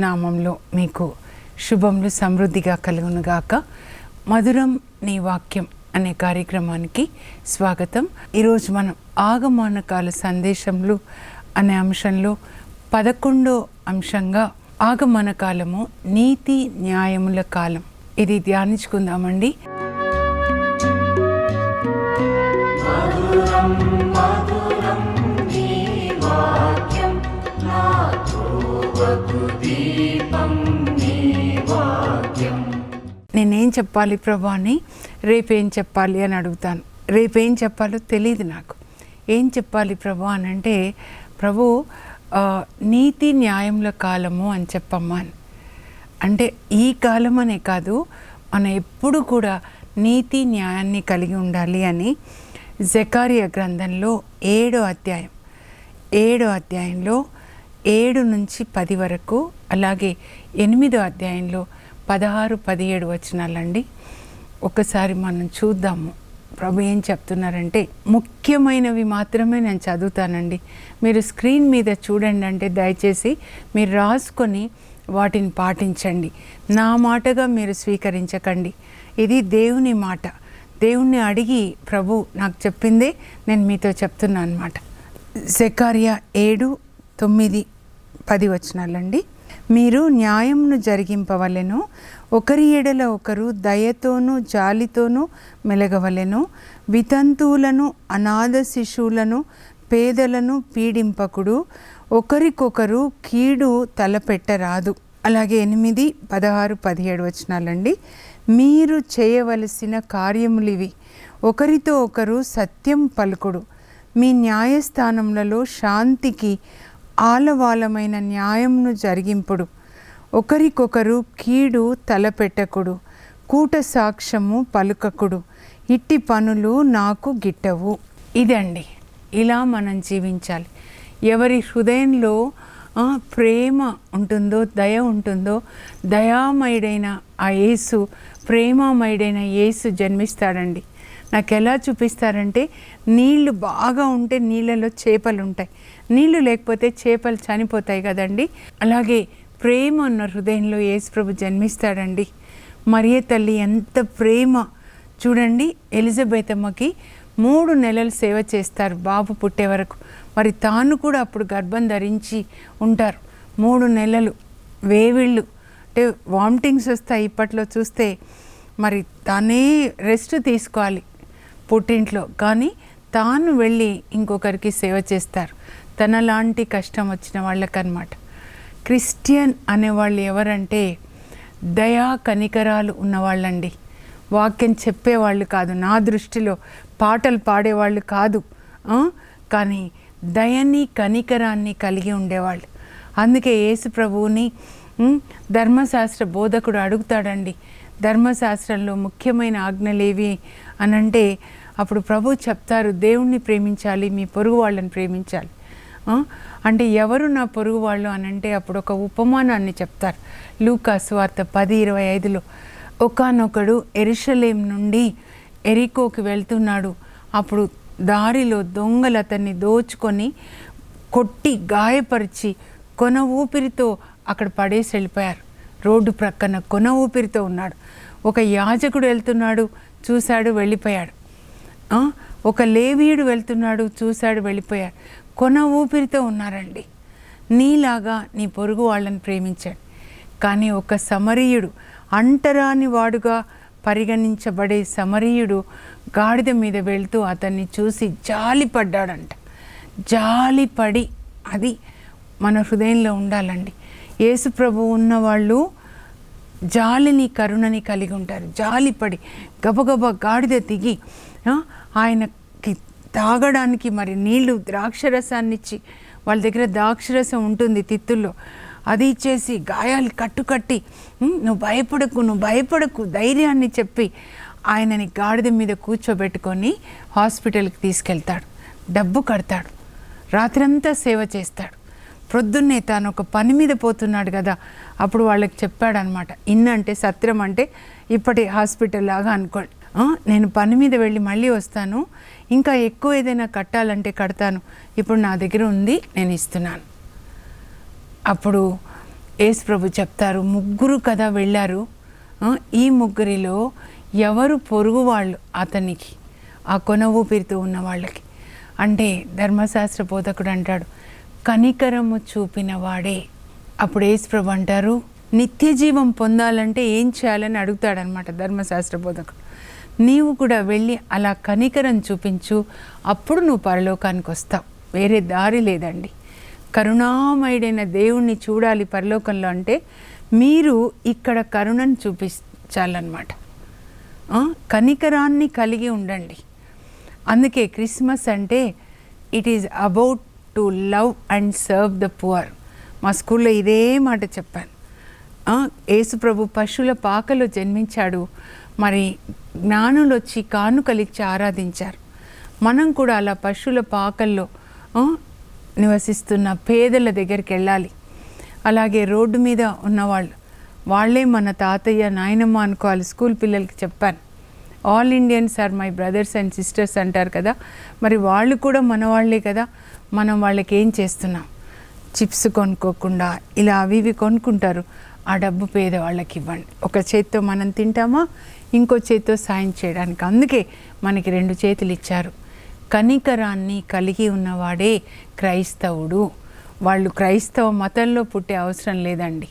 ఏసునామంలో మీకు శుభములు సమృద్ధిగా కలుగునుగాక. మధురం నీ వాక్యం అనే కార్యక్రమానికి స్వాగతం. ఈరోజు మనం ఆగమానకాల సందేశములు అనే అంశంలో పదకొండో అంశంగా ఆగమన కాలము నీతి న్యాయముల కాలం. ఇది ధ్యానించుకుందామండి. నేనేం చెప్పాలి ప్రభా అని రేపేం చెప్పాలి అని అడుగుతాను. రేపేం చెప్పాలో తెలియదు నాకు. ఏం చెప్పాలి ప్రభా అని అంటే ప్రభు నీతి న్యాయముల కాలము అని చెప్పమ్మా అని. అంటే ఈ కాలం అనే కాదు మనం ఎప్పుడు కూడా నీతి న్యాయాన్ని కలిగి ఉండాలి అని జకారియా గ్రంథంలో ఏడో అధ్యాయం ఏడో అధ్యాయంలో ఏడు నుంచి పది వరకు అలాగే ఎనిమిదో అధ్యాయంలో పదహారు పదిహేడు వచనాలండి. ఒకసారి మనం చూద్దాము. ప్రభు ఏం చెప్తున్నారంటే ముఖ్యమైనవి మాత్రమే నేను చదువుతానండి. మీరు స్క్రీన్ మీద చూడండి అంటే దయచేసి మీరు రాసుకొని వాటిని పాటించండి. నా మాటగా మీరు స్వీకరించకండి. ఇది దేవుని మాట. దేవుణ్ణి అడిగి ప్రభు నాకు చెప్పిందే నేను మీతో చెప్తున్నాను అనమాట సెకారియా ఏడు తొమ్మిది పది వచనాలండి. మీరు న్యాయంను జరిగింపవలెను ఒకరి ఎడల ఒకరు దయతోనూ జాలితోనూ మెలగవలెను వితంతువులను అనాథ శిశువులను పేదలను పీడింపకుడు ఒకరికొకరు కీడు తలపెట్టరాదు. అలాగే ఎనిమిది పదహారు పదిహేడు వచనాలండి. మీరు చేయవలసిన కార్యములివి ఒకరితో ఒకరు సత్యం పలుకుడు. మీ న్యాయస్థానములలో శాంతికి ఆలవాలమైన న్యాయంను జరిగింపుడు. ఒకరికొకరు కీడు తలపెట్టకుడు. కూట సాక్ష్యము పలుకకుడు. ఇట్టి పనులు నాకు గిట్టవు. ఇదండి. ఇలా మనం జీవించాలి. ఎవరి హృదయంలో ప్రేమ ఉంటుందో దయ ఉంటుందో దయామయుడైన ఆ యేసు ప్రేమామయుడైన యేసు జన్మిస్తాడండి. నాకు ఎలా చూపిస్తారంటే నీళ్ళు బాగా ఉంటే నీళ్ళలో చేపలు ఉంటాయి నీళ్ళు లేకపోతే చేపలు చనిపోతాయి కదండి. అలాగే ప్రేమ ఉన్న హృదయంలో యేసుప్రభు జన్మిస్తాడండి. మరియ తల్లి ఎంత ప్రేమ. చూడండి ఎలిజబెత్ అమ్మకి మూడు నెలలు సేవ చేస్తారు బాబు పుట్టే వరకు. మరి తాను కూడా అప్పుడు గర్భం ధరించి ఉంటారు. మూడు నెలలు వేవిళ్ళు. అంటే వామిటింగ్స్ వస్తాయి ఇప్పట్లో చూస్తే. మరి తనే రెస్ట్ తీసుకోవాలి పుట్టింట్లో. కానీ తాను వెళ్ళి ఇంకొకరికి సేవ చేస్తారు. తనలాంటి కష్టం వచ్చిన వాళ్ళకన్నమాట. క్రిస్టియన్ అనేవాళ్ళు ఎవరంటే దయా కనికరాలు ఉన్నవాళ్ళండి. వాక్యం చెప్పేవాళ్ళు కాదు. నా దృష్టిలో పాటలు పాడేవాళ్ళు కాదు. కానీ దయని కనికరాన్ని కలిగి ఉండేవాళ్ళు. అందుకే యేసు ప్రభువుని ధర్మశాస్త్ర బోధకుడు అడుగుతాడండి. ధర్మశాస్త్రంలో ముఖ్యమైన ఆజ్ఞలేవి అనంటే అప్పుడు ప్రభు చెప్తారు దేవుణ్ణి ప్రేమించాలి మీ పొరుగు వాళ్ళని ప్రేమించాలి. అంటే ఎవరు నా పొరుగు వాళ్ళు అని అంటే అప్పుడు ఒక ఉపమానాన్ని చెప్తారు. లూకాస్ వార్త పది ఇరవై ఐదులో ఒకనొకడు ఎరుషలేం నుండి ఎరికోకి వెళ్తున్నాడు. అప్పుడు దారిలో దొంగలు అతన్ని దోచుకొని కొట్టి గాయపరిచి కొన ఊపిరితో అక్కడ పడేసి వెళ్ళిపోయారు. రోడ్డు ప్రక్కన కొన ఊపిరితో ఉన్నాడు. ఒక యాజకుడు వెళ్తున్నాడు చూశాడు వెళ్ళిపోయాడు. ఒక లేవీయుడు వెళ్తున్నాడు చూశాడు వెళ్ళిపోయాడు. కొన ఊపిరితో ఉన్నారండి. నీలాగా నీ పొరుగు వాళ్ళని ప్రేమించాడు. కానీ ఒక సమరీయుడు అంటరాని వాడుగా పరిగణించబడే సమరీయుడు గాడిద మీద వెళ్తూ అతన్ని చూసి జాలిపడ్డాడంట. జాలిపడి అది మన హృదయంలో ఉండాలండి. యేసుప్రభు ఉన్నవాళ్ళు జాలిని కరుణని కలిగి ఉంటారు. జాలిపడి గబగబా గాడిద దిగి ఆయనకి తాగడానికి మరి నీళ్ళు ద్రాక్షరసాన్ని ఇచ్చి వాళ్ళ దగ్గర ద్రాక్షరసం ఉంటుంది తిత్తుల్లో. అది ఇచ్చేసి గాయాలు కట్టుకట్టి నువ్వు భయపడకు నువ్వు భయపడకు ధైర్యాన్ని చెప్పి ఆయనని గాడిద మీద కూర్చోబెట్టుకొని హాస్పిటల్కి తీసుకెళ్తాడు. డబ్బు కడతాడు. రాత్రంతా సేవ చేస్తాడు. ప్రొద్దున్నే తాను ఒక పని మీద పోతున్నాడు కదా అప్పుడు వాళ్ళకి చెప్పాడనమాట. ఇన్ అంటే సత్రం అంటే ఇప్పటి హాస్పిటల్ లాగా అనుకోండి. నేను పని మీద వెళ్ళి మళ్ళీ వస్తాను. ఇంకా ఎక్కువ ఏదైనా కట్టాలంటే కడతాను. ఇప్పుడు నా దగ్గర ఉంది నేను ఇస్తున్నాను. అప్పుడు యేసు ప్రభు చెప్తారు ముగ్గురు కదా వెళ్ళారు. ఈ ముగ్గురిలో ఎవరు పొరుగు వాళ్ళు? అతనికి ఆ కొన ఊపిరితో ఉన్న వాళ్ళకి. అంటే ధర్మశాస్త్ర బోధకుడు అంటాడు కనికరము చూపిన వాడే. అప్పుడు యేసు ప్రభు అంటారు నిత్య జీవం పొందాలంటే ఏం చేయాలని అడుగుతాడనమాట ధర్మశాస్త్ర బోధకుడు. నీవు కూడా వెళ్ళి అలా కనికరం చూపించు. అప్పుడు నువ్వు పరలోకానికి వస్తావు. వేరే దారి లేదండి. కరుణామయుడైన దేవుణ్ణి చూడాలి పరలోకంలో అంటే మీరు ఇక్కడ కరుణను చూపించాలన్నమాట. కనికరాన్ని కలిగి ఉండండి. అందుకే క్రిస్మస్ అంటే it is about to love and serve the poor మా స్కూల్లో ఇదే మాట చెప్పాను. ఏసుప్రభు పశువుల పాకలో జన్మించాడు. మరి జ్ఞానులు వచ్చి కానుకలిచ్చి ఆరాధించారు. మనం కూడా అలా పశువుల పాకల్లో నివసిస్తున్న పేదల దగ్గరికి వెళ్ళాలి. అలాగే రోడ్డు మీద ఉన్నవాళ్ళు వాళ్ళే మన తాతయ్య నాయనమ్మ అనుకోవాలి స్కూల్ పిల్లలకి చెప్పాను. All Indians are my brothers and sisters అంటారు కదా. మరి వాళ్ళు కూడా మన వాళ్ళే కదా. మనం వాళ్ళకి ఏం చేస్తున్నాం? చిప్స్ కొనుక్కోకుండా ఇలా అవి ఇవి కొనుక్కుంటారు. ఆ డబ్బు పేదవాళ్ళకి ఇవ్వండి. ఒక చేత్తో మనం తింటామా? ఇంకో చేతితో సాయం చేయడానికి. అందుకే మనకి రెండు చేతులు ఇచ్చారు. కనికరాన్ని కలిగి ఉన్నవాడే క్రైస్తవుడు. వాళ్ళు క్రైస్తవ మతంలో పుట్టే అవసరం లేదండి.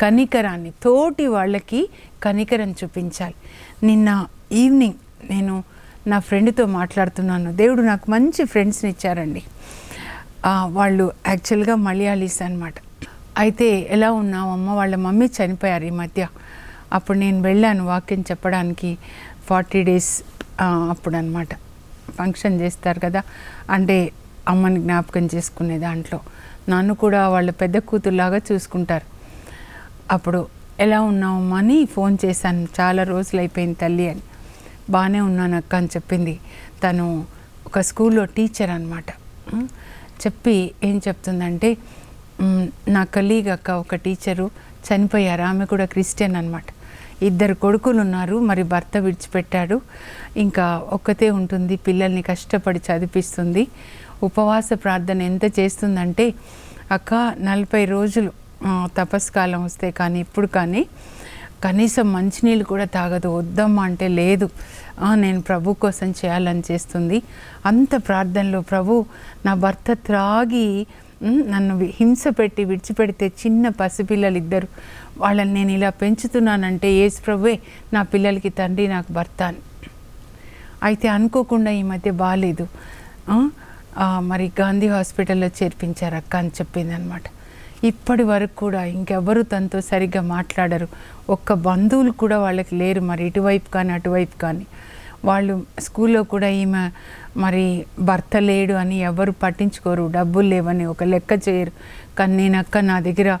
కనికరాన్ని తోటి వాళ్ళకి కనికరం చూపించాలి. నిన్న ఈవినింగ్ నేను నా ఫ్రెండ్తో మాట్లాడుతున్నాను. దేవుడు నాకు మంచి ఫ్రెండ్స్ని ఇచ్చారండి. వాళ్ళు యాక్చువల్గా మలయాళీస్ అనమాట అయితే ఎలా ఉన్నావమ్మ వాళ్ళ మమ్మీ చనిపోయారు ఈ మధ్య. అప్పుడు నేను వెళ్ళాను వాక్యం చెప్పడానికి ఫార్టీ డేస్ అప్పుడు అనమాట ఫంక్షన్ చేస్తారు కదా అంటే అమ్మని జ్ఞాపకం చేసుకునే దాంట్లో. నన్ను కూడా వాళ్ళ పెద్ద కూతురులాగా చూసుకుంటారు. అప్పుడు ఎలా ఉన్నావమ్మా అని ఫోన్ చేశాను. చాలా రోజులు అయిపోయింది తల్లి అని. బాగానే ఉన్నాను అక్క అని చెప్పింది. తను ఒక స్కూల్లో టీచర్ అనమాట చెప్పి ఏం చెప్తుందంటే నా కలీగ్ అక్క ఒక టీచరు చనిపోయారు. ఆమె కూడా క్రిస్టియన్ అనమాట ఇద్దరు కొడుకులు ఉన్నారు మరి భర్త విడిచిపెట్టాడు. ఇంకా ఒక్కతే ఉంటుంది పిల్లల్ని కష్టపడి చదివిస్తుంది. ఉపవాస ప్రార్థన ఎంత చేస్తుందంటే అక్క నలభై రోజులు తపస్కాలం వస్తే కానీ ఇప్పుడు కానీ కనీసం మంచినీళ్ళు కూడా తాగదు వద్దమ్మా అంటే లేదు. నేను ప్రభు కోసం చేయాలని చేస్తుంది. అంత ప్రార్థనలో ప్రభు నా భర్త త్రాగి నన్ను హింస పెట్టి విడిచిపెడితే చిన్న పసిపిల్లలు ఇద్దరు వాళ్ళని నేను ఇలా పెంచుతున్నానంటే ఏసు ప్రభువే నా పిల్లలకి తండ్రి నాకు భర్త అని. అయితే అనుకోకుండా ఈ మధ్య బాగాలేదు మరి గాంధీ హాస్పిటల్లో చేర్పించారు అక్క అని చెప్పింది అనమాట ఇప్పటి వరకు కూడా ఇంకెవరు తనతో సరిగ్గా మాట్లాడరు. ఒక్క బంధువులు కూడా వాళ్ళకి లేరు. మరి ఇటువైపు కానీ అటువైపు కానీ. వాళ్ళు స్కూల్లో కూడా ఈమె మరి భర్త లేడు అని ఎవరు పట్టించుకోరు డబ్బులు లేవని ఒక లెక్క చేయరు. కానీ నేను అక్క నా దగ్గర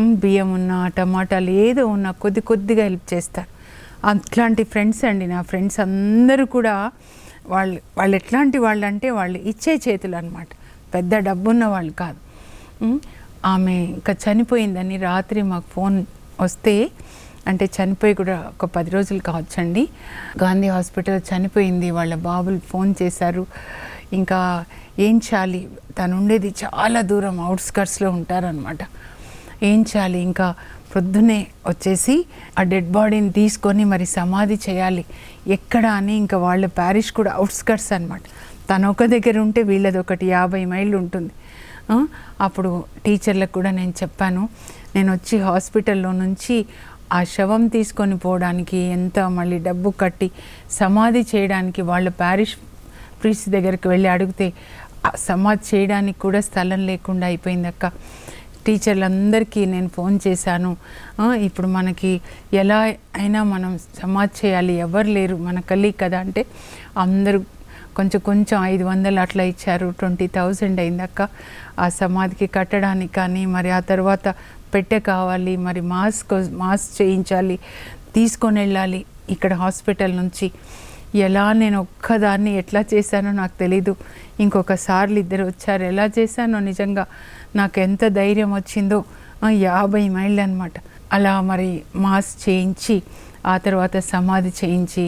బియ్యం ఉన్నా టమాటాలు ఏదో ఉన్నా కొద్ది కొద్దిగా హెల్ప్ చేస్తారు. అట్లాంటి ఫ్రెండ్స్ అండి నా ఫ్రెండ్స్ అందరూ కూడా వాళ్ళు వాళ్ళు ఎట్లాంటి వాళ్ళు అంటే వాళ్ళు ఇచ్చే చేతులు అనమాట పెద్ద డబ్బున్న వాళ్ళు కాదు. ఆమె ఇంకా చనిపోయిందని రాత్రి మాకు ఫోన్ వస్తే అంటే చనిపోయి కూడా ఒక పది రోజులు కావచ్చండి. గాంధీ హాస్పిటల్ చనిపోయింది. వాళ్ళ బాబులు ఫోన్ చేశారు. ఇంకా ఏం చేయాలి? తను ఉండేది చాలా దూరం అవుట్స్కట్స్లో ఉంటారనమాట ఏం చేయాలి? ఇంకా ప్రొద్దునే వచ్చేసి ఆ డెడ్ బాడీని తీసుకొని మరి సమాధి చేయాలి. ఎక్కడ అని ఇంకా వాళ్ళ ప్యారిష్ కూడా అవుట్స్కట్స్ అనమాట తను ఒక దగ్గర ఉంటే వీళ్ళది ఒకటి యాభై మైళ్ళు ఉంటుంది. అప్పుడు టీచర్లకు కూడా నేను చెప్పాను. నేను వచ్చి హాస్పిటల్లో నుంచి ఆ శవం తీసుకొని పోవడానికి ఎంత మళ్ళీ డబ్బు కట్టి సమాధి చేయడానికి వాళ్ళ ప్యారిష్ ప్రీస్ దగ్గరికి వెళ్ళి అడిగితే సమాధి చేయడానికి కూడా స్థలం లేకుండా అయిపోయింది అక్క. టీచర్లందరికీ నేను ఫోన్ చేశాను. ఇప్పుడు మనకి ఎలా అయినా మనం సమాధి చేయాలి. ఎవరు లేరు. మన కలీ కదా అంటే అందరూ కొంచెం కొంచెం ఐదు వందలు అట్లా ఇచ్చారు. ట్వంటీ థౌజండ్ అయిందక్క ఆ సమాధికి కట్టడానికి కానీ మరి ఆ తర్వాత పెట్టె కావాలి మరి మాస్క్ మాస్క్ చేయించాలి తీసుకొని వెళ్ళాలి ఇక్కడ హాస్పిటల్ నుంచి. ఎలా నేను ఒక్కదాన్ని ఎట్లా చేశానో నాకు తెలీదు. ఇంకొకసార్లు ఇద్దరు వచ్చారు. ఎలా చేశానో నిజంగా నాకు ఎంత ధైర్యం వచ్చిందో యాభై మైళ్ళు అనమాట అలా మరి మాస్ చేయించి ఆ తర్వాత సమాధి చేయించి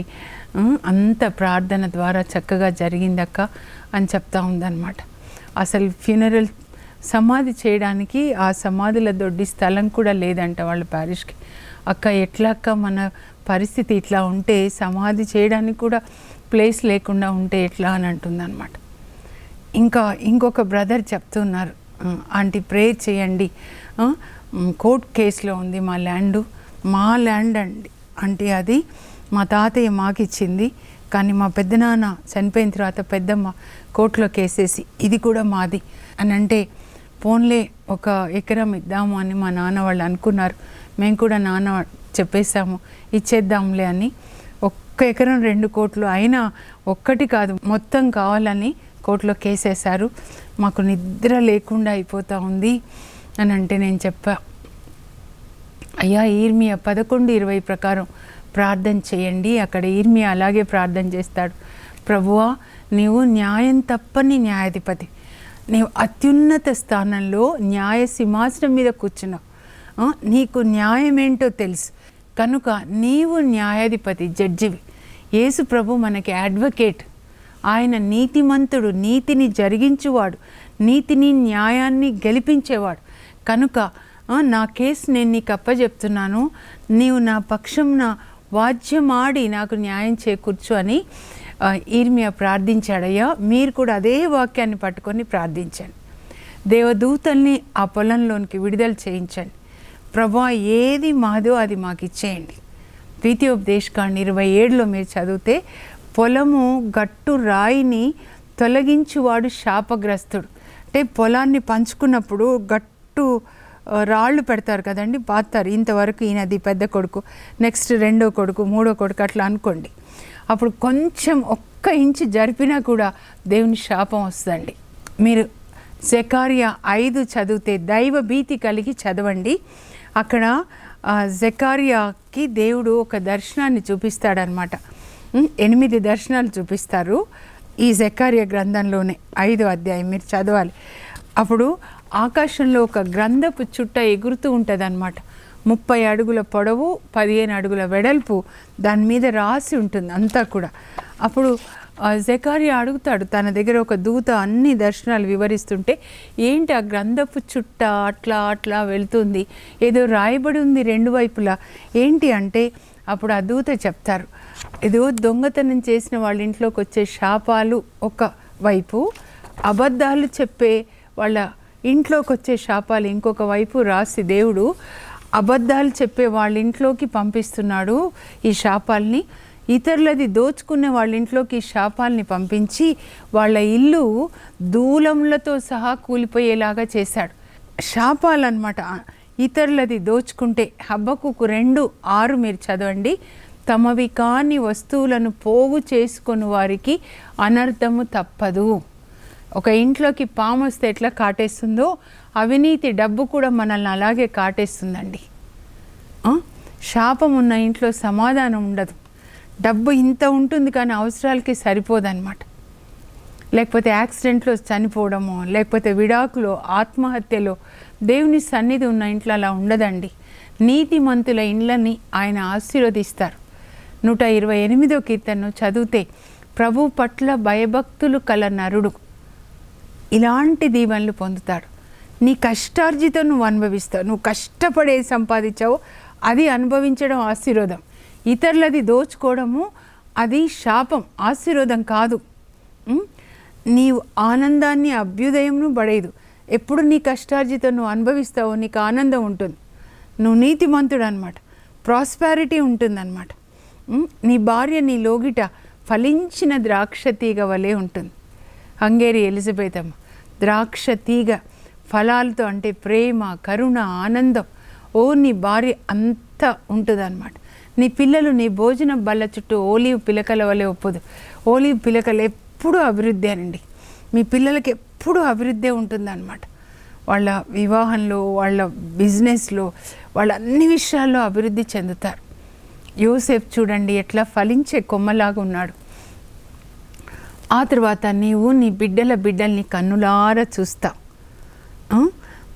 అంత ప్రార్థన ద్వారా చక్కగా జరిగిందక్క అని చెప్తా ఉందన్నమాట. అసలు ఫ్యూనరల్ సమాధి చేయడానికి ఆ సమాధుల దొడ్డి స్థలం కూడా లేదంట వాళ్ళ ప్యారిష్కి అక్క ఎట్లా అక్క మన పరిస్థితి ఇట్లా ఉంటే సమాధి చేయడానికి కూడా ప్లేస్ లేకుండా ఉంటే ఎట్లా అని అంటుందన్నమాట. ఇంకా ఇంకొక బ్రదర్ చెప్తున్నారు ఆంటీ ప్రేయర్ చేయండి. కోర్ట్ కేసులో ఉంది మా ల్యాండ్ మా ల్యాండ్ అండి. అంటే అది మా తాతయ్య మాకు ఇచ్చింది కానీ మా పెద్దనాన్న చనిపోయిన తర్వాత పెద్దమ్మ కోర్టులో కేసేసి ఇది కూడా మాది. అని అంటే పోన్లే ఒక ఎకరం ఇద్దాము అని మా నాన్న వాళ్ళు అనుకున్నారు. మేము కూడా నాన్న చెప్పేశాము ఇచ్చేద్దాంలే అని. ఒక్క ఎకరం రెండు కోట్లు అయినా ఒక్కటి కాదు మొత్తం కావాలని కోర్టులో కేసేశారు. మాకు నిద్ర లేకుండా అయిపోతూ ఉంది అని అంటే నేను చెప్పా. అయ్యా ఈర్మియా పదకొండు ఇరవై ప్రకారం ప్రార్థన చేయండి అక్కడ ఈర్మియా అలాగే ప్రార్థన చేస్తాడు. ప్రభువా నీవు న్యాయం తప్పని న్యాయాధిపతి. నీవు అత్యున్నత స్థానంలో న్యాయ సింహాసనం మీద కూర్చున్నావు. నీకు న్యాయం ఏంటో తెలుసు. కనుక నీవు న్యాయాధిపతి జడ్జివి. యేసు ప్రభు మనకి అడ్వకేట్ ఆయన నీతిమంతుడు నీతిని జరిగించువాడు నీతిని న్యాయాన్ని గెలిపించేవాడు. కనుక నా కేసు నేను నీకు అప్పచెప్తున్నాను నీవు నా పక్షంన వాద్యమాడి నాకు న్యాయం చేకూర్చు అని ఈర్మియా ప్రార్థించాడయ్యా మీరు కూడా అదే వాక్యాన్ని పట్టుకొని ప్రార్థించండి. దేవదూతల్ని ఆ పొలంలోనికి విడుదల చేయించండి. ప్రభా ఏది మాదో అది మాకు ఇచ్చేయండి. ద్వితీయోపదేశకాండ ఇరవై ఏడులో మీరు చదివితే పొలము గట్టు రాయిని తొలగించువాడు శాపగ్రస్తుడు. అంటే పొలాన్ని పంచుకున్నప్పుడు గట్టు రాళ్ళు పెడతారు కదండి పాతారు. ఇంతవరకు ఈయనది పెద్ద కొడుకు నెక్స్ట్ రెండో కొడుకు మూడో కొడుకు అట్లా అనుకోండి. అప్పుడు కొంచెం ఒక్క ఇంచు జరిపినా కూడా దేవుని శాపం వస్తుందండి. మీరు జెకారియా ఐదు చదివితే దైవ భీతి కలిగి చదవండి. అక్కడ జకారియాకి దేవుడు ఒక దర్శనాన్ని చూపిస్తాడనమాట ఎనిమిది దర్శనాలు చూపిస్తారు ఈ జకార్య గ్రంథంలోనే ఐదో అధ్యాయం మీరు చదవాలి. అప్పుడు ఆకాశంలో ఒక గ్రంథపు చుట్ట ఎగురుతూ ఉంటుంది ముప్పై అడుగుల పొడవు పదిహేను అడుగుల వెడల్పు దాని మీద రాసి ఉంటుంది అంతా కూడా. అప్పుడు జకారి అడుగుతాడు తన దగ్గర ఒక దూత అన్ని దర్శనాలు వివరిస్తుంటే ఏంటి ఆ గ్రంథపు చుట్ట అట్లా అట్లా వెళ్తుంది? ఏదో రాయబడి ఉంది రెండు వైపులా. ఏంటి అంటే అప్పుడు ఆ దూత చెప్తారు ఏదో దొంగతనం చేసిన వాళ్ళ ఇంట్లోకి వచ్చే శాపాలు ఒక వైపు అబద్ధాలు చెప్పే వాళ్ళ ఇంట్లోకి వచ్చే శాపాలు ఇంకొక వైపు రాసి దేవుడు అబద్ధాలు చెప్పే వాళ్ళ ఇంట్లోకి పంపిస్తున్నాడు ఈ శాపాల్ని ఇతరులది దోచుకునే వాళ్ళ ఇంట్లోకి ఈ శాపాల్ని పంపించి వాళ్ళ ఇల్లు దూలములతో సహా కూలిపోయేలాగా చేశాడు. శాపాలన్నమాట ఇతరులది దోచుకుంటే హబ్బకుకు రెండు ఆరు మీరు చదవండి. తమవి కాని వస్తువులను పోగు చేసుకొని వారికి అనర్థము తప్పదు. ఒక ఇంట్లోకి పాము వస్తే ఎట్లా కాటేస్తుందో అవినీతి డబ్బు కూడా మనల్ని అలాగే కాటేస్తుందండి. శాపం ఉన్న ఇంట్లో సమాధానం ఉండదు. డబ్బు ఇంత ఉంటుంది కానీ అవసరాలకి సరిపోదన్నమాట. లేకపోతే యాక్సిడెంట్లో చనిపోవడమో లేకపోతే విడాకులో ఆత్మహత్యలో దేవుని సన్నిధి ఉన్న ఇంట్లో అలా ఉండదండి. నీతిమంతుల ఇండ్లని ఆయన ఆశీర్వదిస్తారు. నూట ఇరవై ఎనిమిదో కీర్తనను చదివితే ప్రభు పట్ల భయభక్తులు కల నరుడు. ఇలాంటి దీవెనలు పొందుతాడు. నీ కష్టార్జితం నువ్వు అనుభవిస్తావు. నువ్వు కష్టపడే సంపాదించావు అది అనుభవించడం ఆశీర్వాదం. ఇతరులది దోచుకోవడము అది శాపం ఆశీర్వాదం కాదు. నీవు ఆనందాన్ని అభ్యుదయంను పడేదు ఎప్పుడు నీ కష్టార్జితం నువ్వు అనుభవిస్తావో నీకు ఆనందం ఉంటుంది. నువ్వు నీతిమంతుడు అనమాట ప్రాస్పారిటీ ఉంటుందన్నమాట నీ భార్య నీ లోగిట ఫలించిన ద్రాక్ష తీగ వలె ఉంటుంది. హంగేరి ఎలిజబెత్ అమ్మ ద్రాక్ష తీగ ఫలాలతో అంటే ప్రేమ కరుణ ఆనందం. ఓ నీ భార్య అంత ఉంటుందన్నమాట. నీ పిల్లలు నీ భోజన బల్ల చుట్టూ ఓలీవ్ పిలకల వలె ఒప్పదు. ఓలీవ్ పిలకలు ఎప్పుడూ అభివృద్ధి అనండి. మీ పిల్లలకి ఎప్పుడూ అభివృద్ధి ఉంటుందన్నమాట. వాళ్ళ వివాహంలో వాళ్ళ బిజినెస్లో వాళ్ళ అన్ని విషయాల్లో అభివృద్ధి చెందుతారు. యోసేఫ్ చూడండి ఎట్లా ఫలించే కొమ్మలాగా ఉన్నాడు. ఆ తర్వాత నీవు నీ బిడ్డల బిడ్డల్ని కన్నులారా చూస్తావు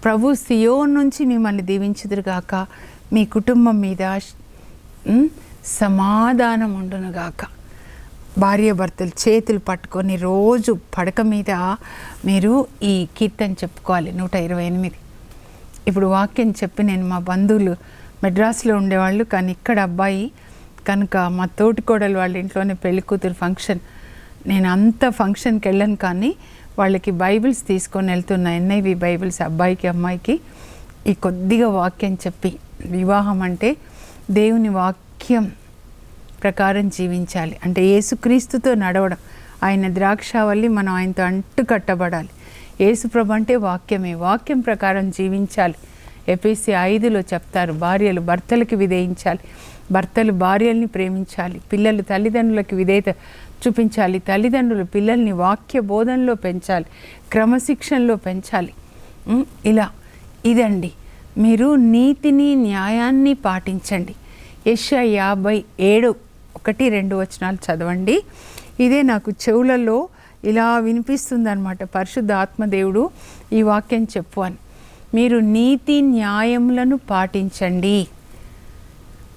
ప్రభు సియోన్ నుంచి మిమ్మల్ని దీవించుదురుగాక మీ కుటుంబం మీద సమాధానం ఉండునుగాక భార్యాభర్తలు చేతులు పట్టుకొని రోజు పడక మీద మీరు ఈ కీర్తన చెప్పుకోవాలి. నూట ఇరవై ఎనిమిది. ఇప్పుడు వాక్యం చెప్పి నేను మా బంధువులు మెడ్రాస్లో ఉండేవాళ్ళు కానీ ఇక్కడ అబ్బాయి కనుక మా తోటికోడలు వాళ్ళ ఇంట్లోనే పెళ్ళి కూతురు ఫంక్షన్ నేను అంత ఫంక్షన్కి వెళ్ళను కానీ వాళ్ళకి బైబిల్స్ తీసుకొని వెళ్తున్న ఎన్ఐవి బైబిల్స్ అబ్బాయికి అమ్మాయికి ఈ కొద్దిగా వాక్యం చెప్పి వివాహం అంటే దేవుని వాక్యం ప్రకారం జీవించాలి. అంటే యేసుక్రీస్తుతో నడవడం ఆయన ద్రాక్షావల్లి మనం ఆయనతో అంటు కట్టబడాలి యేసుప్రభు అంటే వాక్యమే. వాక్యం ప్రకారం జీవించాలి. ఎపిసి ఐదులో చెప్తారు భార్యలు భర్తలకి విధేయించాలి. భర్తలు భార్యల్ని ప్రేమించాలి. పిల్లలు తల్లిదండ్రులకి విధేయత చూపించాలి. తల్లిదండ్రులు పిల్లల్ని వాక్య బోధనలో పెంచాలి. క్రమశిక్షణలో పెంచాలి. ఇలా. ఇదండి. మీరు నీతిని న్యాయాన్ని పాటించండి. యశ యాభై ఏడు ఒకటి రెండు వచనాలు చదవండి. ఇదే నాకు చెవులలో ఇలా వినిపిస్తుందన్నమాట. పరిశుద్ధ ఆత్మదేవుడు ఈ వాక్యం చెప్పు అని. మీరు నీతి న్యాయములను పాటించండి.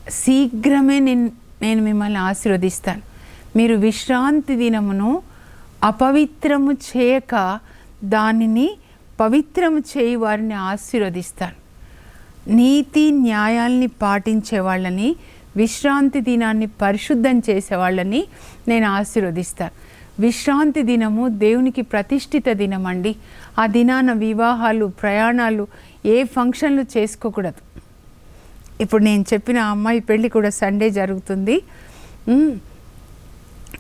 శీఘ్రమే నేను నేను మిమ్మల్ని ఆశీర్వదిస్తాను. మీరు విశ్రాంతి దినమును అపవిత్రము చేయక దానిని పవిత్రము చేయి వారిని ఆశీర్వదిస్తాను నీతి న్యాయాల్ని పాటించే వాళ్ళని విశ్రాంతి దినాన్ని పరిశుద్ధం చేసే వాళ్ళని నేను ఆశీర్వదిస్తాను విశ్రాంతి దినము దేవునికి ప్రతిష్ఠిత దినం అండి ఆ దినాన వివాహాలు ప్రయాణాలు ఏ ఫంక్షన్లు చేసుకోకూడదు. ఇప్పుడు నేను చెప్పిన అమ్మాయి పెళ్ళి కూడా సండే జరుగుతుంది.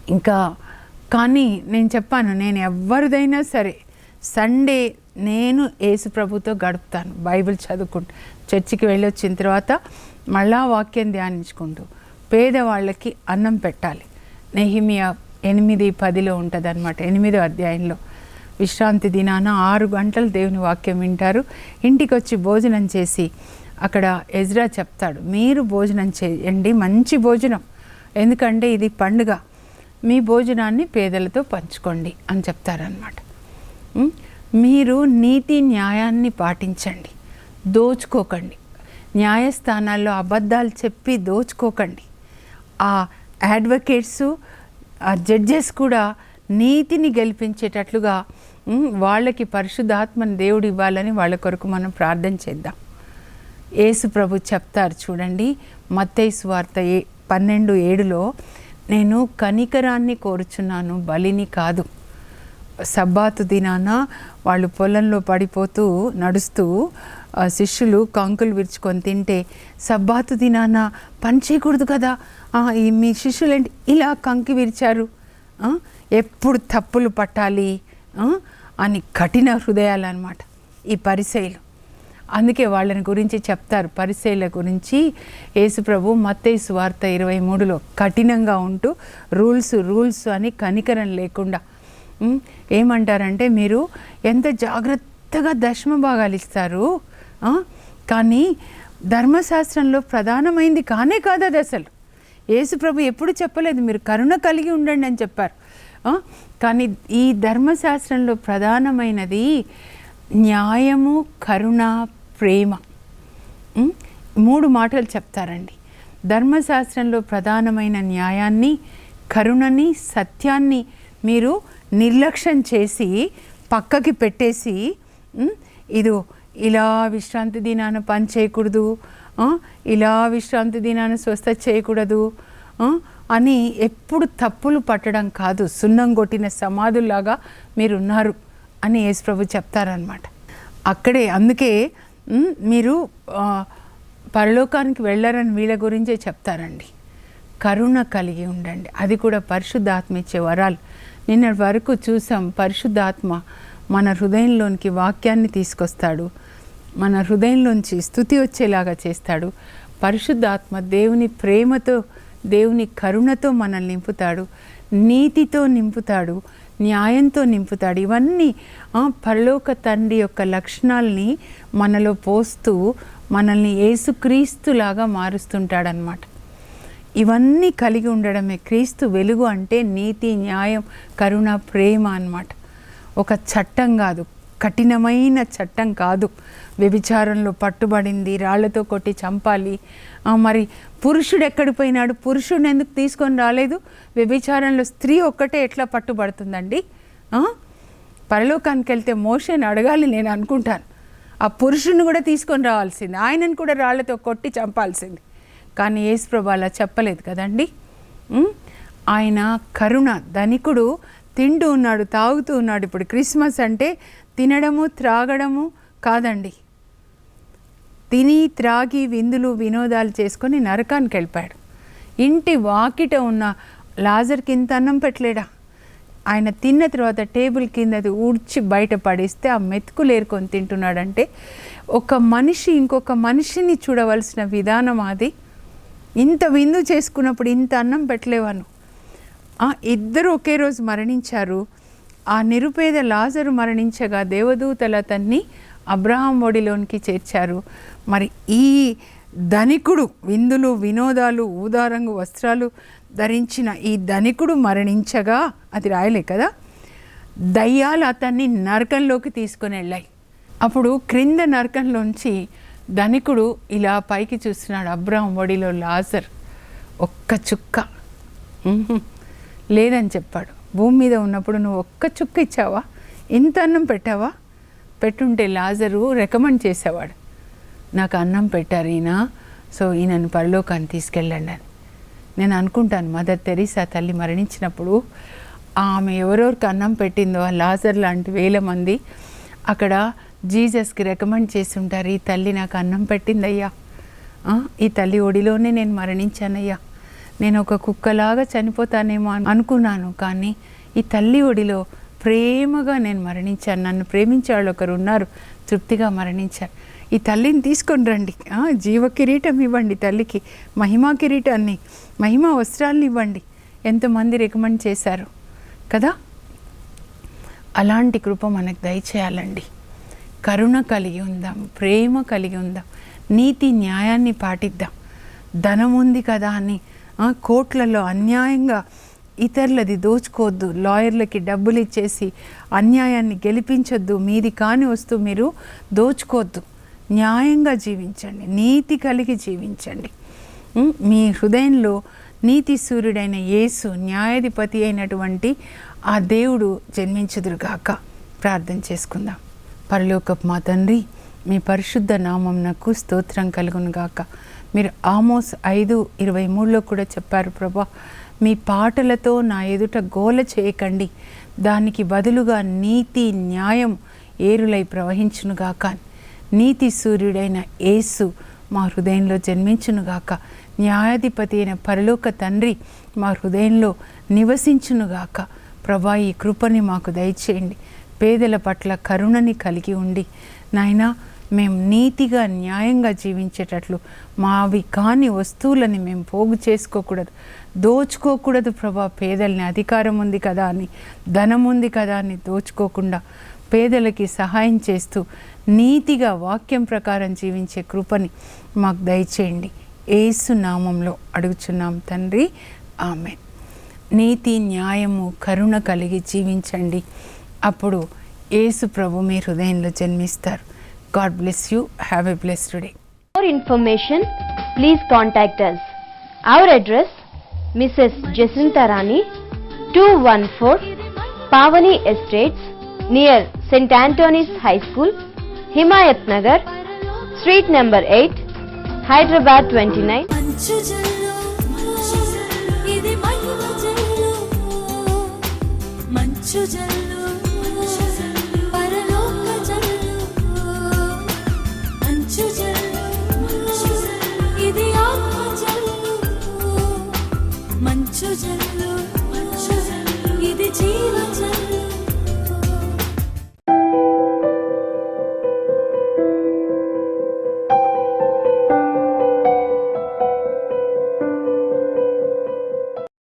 ఇంకా కానీ నేను చెప్పాను నేను ఎవరిదైనా సరే సండే నేను యేసు ప్రభుతో గడుపుతాను బైబిల్ చదువుకుంటూ. చర్చికి వెళ్ళి వచ్చిన తర్వాత మళ్ళా వాక్యం ధ్యానించుకుంటూ పేదవాళ్ళకి అన్నం పెట్టాలి. నెహిమియా ఎనిమిది పదిలో ఉంటుంది అనమాట ఎనిమిదో అధ్యాయంలో. విశ్రాంతి దినాన ఆరు గంటలు దేవుని వాక్యం వింటారు. ఇంటికి వచ్చి భోజనం చేసి అక్కడ ఎజ్రా చెప్తాడు మీరు భోజనం చేయండి మంచి భోజనం. ఎందుకంటే ఇది పండుగ. మీ భోజనాన్ని పేదలతో పంచుకోండి అని చెప్తారనమాట మీరు నీతి న్యాయాన్ని పాటించండి. దోచుకోకండి. న్యాయస్థానాల్లో అబద్ధాలు చెప్పి దోచుకోకండి. ఆ అడ్వకేట్స్ ఆ జడ్జెస్ కూడా నీతిని గెలిపించేటట్లుగా వాళ్ళకి పరిశుద్ధాత్మని దేవుడు ఇవ్వాలని వాళ్ళ కొరకు మనం ప్రార్థన చేద్దాం. యేసు ప్రభు చెప్తారు చూడండి మత్తయి వార్త ఏ పన్నెండు ఏడులో నేను కనికరాన్ని కోరుచున్నాను బలిని కాదు. సబ్బాతు దినాన వాళ్ళు పొలంలో పడిపోతూ నడుస్తూ శిష్యులు కంకులు విరుచుకొని తింటే సబ్బాతు దినాన పని చేయకూడదు కదా? మీ శిష్యులు ఏంటి ఇలా కంకి విరిచారు? ఎప్పుడు తప్పులు పట్టాలి? అని కఠిన హృదయాలు అనమాట ఈ పరిశైలు. అందుకే వాళ్ళని గురించి చెప్తారు. పరిశైల గురించి యేసుప్రభు మత్తేసు సువార్త ఇరవై మూడులో కఠినంగా ఉంటూ రూల్స్ రూల్స్ అని కనికరం లేకుండా ఏమంటారంటే మీరు ఎంత జాగ్రత్తగా దశమ భాగాలు ఇస్తారు కానీ ధర్మశాస్త్రంలో ప్రధానమైంది కానే కాదు అది అసలు. యేసుప్రభు ఎప్పుడు చెప్పలేదు మీరు కరుణ కలిగి ఉండండి అని చెప్పారు. కానీ ఈ ధర్మశాస్త్రంలో ప్రధానమైనది న్యాయము కరుణ ప్రేమ. మూడు మాటలు చెప్తారండి. ధర్మశాస్త్రంలో ప్రధానమైన న్యాయాన్ని కరుణని సత్యాన్ని మీరు నిర్లక్ష్యం చేసి పక్కకి పెట్టేసి ఇదో ఇలా విశ్రాంతి దినాన పని చేయకూడదు ఇలా విశ్రాంతి దినాన స్వస్థ చేయకూడదు అని ఎప్పుడు తప్పులు పట్టడం కాదు సున్నం కొట్టిన సమాధుల్లాగా మీరున్నారు. అని యేసుప్రభు చెప్తారనమాట అక్కడే అందుకే మీరు పరలోకానికి వెళ్ళరని వీళ్ళ గురించే చెప్తారండి. కరుణ కలిగి ఉండండి. అది కూడా పరిశుద్ధాత్మ ఇచ్చే వరాలు. నిన్నటి వరకు చూసాం పరిశుద్ధాత్మ మన హృదయంలోనికి వాక్యాన్ని తీసుకొస్తాడు. మన హృదయంలోంచి స్థుతి వచ్చేలాగా చేస్తాడు. పరిశుద్ధాత్మ దేవుని ప్రేమతో దేవుని కరుణతో మనల్ని నింపుతాడు. నీతితో నింపుతాడు. న్యాయంతో నింపుతాడు. ఇవన్నీ పరలోక తండ్రి యొక్క లక్షణాలని మనలో పోస్తూ మనల్ని ఏసుక్రీస్తులాగా మారుస్తుంటాడనమాట ఇవన్నీ కలిగి ఉండడమే క్రీస్తు వెలుగు అంటే నీతి న్యాయం కరుణ ప్రేమ అన్నమాట. ఒక చట్టం కాదు కఠినమైన చట్టం కాదు. వ్యభిచారంలో పట్టుబడింది రాళ్ళతో కొట్టి చంపాలి. మరి పురుషుడు ఎక్కడికి పోయినాడు? పురుషుడిని ఎందుకు తీసుకొని రాలేదు? వ్యభిచారంలో స్త్రీ ఒక్కటే ఎట్లా పట్టుబడుతుందండి? పరలోకానికి వెళ్తే మోషని అడగాలి నేను అనుకుంటాను. ఆ పురుషుని కూడా తీసుకొని రావాల్సింది. ఆయనను కూడా రాళ్ళతో కొట్టి చంపాల్సింది. కానీ యేసుప్రభు అలా చెప్పలేదు కదండి? ఆయన కరుణ ధనికుడు తింటూ ఉన్నాడు తాగుతూ ఉన్నాడు. ఇప్పుడు క్రిస్మస్ అంటే తినడము త్రాగడము కాదండి. తిని త్రాగి విందులు వినోదాలు చేసుకొని నరకానికి వెళ్ళిపోయాడు. ఇంటి వాకిట ఉన్న లాజర్కి ఇంత అన్నం పెట్టలేడా? ఆయన తిన్న తర్వాత టేబుల్ కిందది ఊడ్చి బయట పడేస్తే ఆ మెతుకులు ఏరుకొని తింటున్నాడంటే ఒక మనిషి ఇంకొక మనిషిని చూడవలసిన విధానం అది. ఇంత విందు చేసుకున్నప్పుడు ఇంత అన్నం పెట్టలేవాను. ఇద్దరు ఒకే రోజు మరణించారు. ఆ నిరుపేద లాజరు మరణించగా దేవదూతలు అతన్ని అబ్రహాం ఒడిలోనికి చేర్చారు. మరి ఈ ధనికుడు విందులు వినోదాలు ఊదారంగు వస్త్రాలు ధరించిన ఈ ధనికుడు మరణించగా అది రాయలే కదా? దయ్యాలు అతన్ని నరకంలోకి తీసుకుని వెళ్ళాయి. అప్పుడు క్రింద నరకంలోంచి ధనికుడు ఇలా పైకి చూస్తున్నాడు అబ్రహం ఒడిలో లాజర్. ఒక్క చుక్క. లేదని చెప్పాడు. భూమి మీద ఉన్నప్పుడు నువ్వు ఒక్క చుక్క ఇచ్చావా? ఇంత అన్నం పెట్టావా? పెట్టుంటే లాజరు రికమెండ్ చేసేవాడు. నాకు అన్నం పెట్టారు ఈయన సో ఈయనను పరలోకాన్ని తీసుకెళ్ళండి అని. నేను అనుకుంటాను మదర్ తెరీసా తల్లి మరణించినప్పుడు ఆమె ఎవరెవరికి అన్నం పెట్టిందో ఆ లాజర్ లాంటి వేల మంది అక్కడ జీసస్కి రికమెండ్ చేసి ఉంటారు ఈ తల్లి నాకు అన్నం పెట్టిందయ్యా. ఈ తల్లి ఒడిలోనే నేను మరణించానయ్యా. నేను ఒక కుక్కలాగా చనిపోతానేమో అనుకున్నాను. కానీ ఈ తల్లి ఒడిలో ప్రేమగా నేను మరణించాను. నన్ను ప్రేమించే వాళ్ళు ఒకరు ఉన్నారు. తృప్తిగా మరణించారు. ఈ తల్లిని తీసుకొని రండి. జీవ కిరీటం ఇవ్వండి తల్లికి. మహిమా కిరీటాన్ని మహిమా వస్త్రాలను ఇవ్వండి. ఎంతమంది రికమెండ్ చేశారు. కదా? అలాంటి కృప మనకు దయచేయాలండి. కరుణ కలిగి ఉందాం. ప్రేమ కలిగి ఉందాం. నీతి న్యాయాన్ని పాటిద్దాం. ధనం ఉంది కదా అని ఆ, కోట్లలో అన్యాయంగా ఇతరులది దోచుకోవద్దు లాయర్లకి డబ్బులు ఇచ్చేసి అన్యాయాన్ని గెలిపించొద్దు మీది కాని వస్తూ మీరు దోచుకోవద్దు. న్యాయంగా జీవించండి నీతి కలిగి జీవించండి. మీ హృదయంలో నీతి సూర్యుడైన యేసు న్యాయాధిపతి అయినటువంటి ఆ దేవుడు జన్మించుదురుగాక ప్రార్థన చేసుకుందాం. పరలోకపు మా తండ్రి మీ పరిశుద్ధ నామంనకు స్తోత్రం కలుగును గాక. మీరు ఆమోస్ ఐదు ఇరవై మూడులో కూడా చెప్పారు ప్రభా మీ పాటలతో నా ఎదుట గోల చేయకండి. దానికి బదులుగా నీతి న్యాయం ఏరులై ప్రవహించునుగాక. నీతి సూర్యుడైన యేసు మా హృదయంలో జన్మించునుగాక. న్యాయాధిపతి అయిన పరలోక తండ్రి మా హృదయంలో నివసించునుగాక. ప్రభా ఈ కృపని మాకు దయచేయండి. పేదల పట్ల కరుణని కలిగి ఉండి. నాయనా మేము నీతిగా న్యాయంగా జీవించేటట్లు మావి కాని వస్తువులని మేము పోగు చేసుకోకూడదు. దోచుకోకూడదు ప్రభా పేదల్ని అధికారం ఉంది కదా అని ధనం ఉంది కదా అని దోచుకోకుండా పేదలకి సహాయం చేస్తూ నీతిగా వాక్యం ప్రకారం జీవించే కృపని మాకు దయచేయండి. ఏసు నామంలో అడుగుచున్నాం తండ్రి. ఆమె నీతి న్యాయము కరుణ కలిగి జీవించండి. అప్పుడు ఏసు ప్రభు మీ హృదయంలో జన్మిస్తారు. God bless you have a blessed day for information please contact us our address Mrs Jacintha Rani two one four Pavani estates near Saint Antony's high school Himayat Nagar street number eight Hyderabad twenty nine మంచు జల్లు.